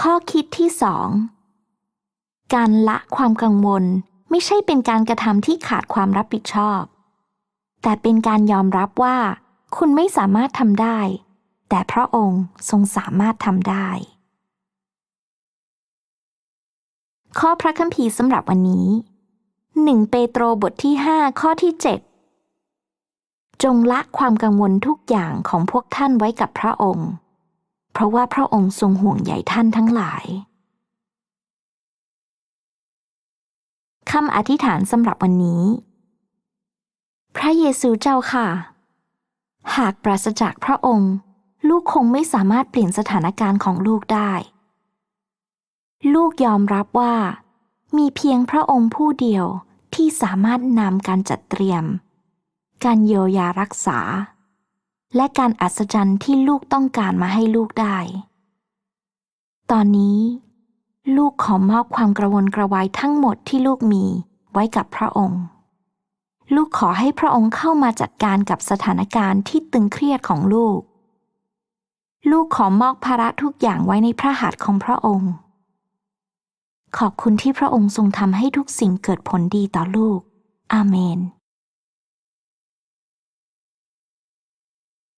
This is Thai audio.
ข้อคิดที่สองการละความกังวลไม่ใช่เป็นการกระทำที่ขาดความรับผิดชอบ แต่เป็นการยอมรับว่า คุณไม่สามารถทำได้ แต่พระองค์ทรงสามารถทำได้ ข้อพระคัมภีร์สำหรับวันนี้ 1 เปโตรบทที่ 5 ข้อที่ 7 จงละความกังวลทุกอย่างของพวกท่านไว้กับพระองค์ เพราะว่าพระองค์ทรงห่วงใยท่านทั้งหลายคำอธิษฐานสำหรับวันนี้ พระเยซูเจ้าค่ะ หากปราศจากพระองค์ ลูกคงไม่สามารถเปลี่ยนสถานการณ์ของลูกได้ ลูกยอมรับว่า มีเพียงพระองค์ผู้เดียวที่สามารถนำการจัดเตรียม การเยียวยารักษา และการอัศจรรย์ที่ลูกต้องการมาให้ลูกได้ ตอนนี้ ลูกขอมอบความกระวนกระวายทั้งหมดที่ลูกมีไว้กับพระองค์ ลูกขอให้พระองค์เข้ามาจัดการกับสถานการณ์ที่ตึงเครียดของลูก ลูกขอมอบภาระทุกอย่างไว้ในพระหัตถ์ของพระองค์ ขอบคุณที่พระองค์ทรงทำให้ทุกสิ่งเกิดผลดีต่อลูก อาเมน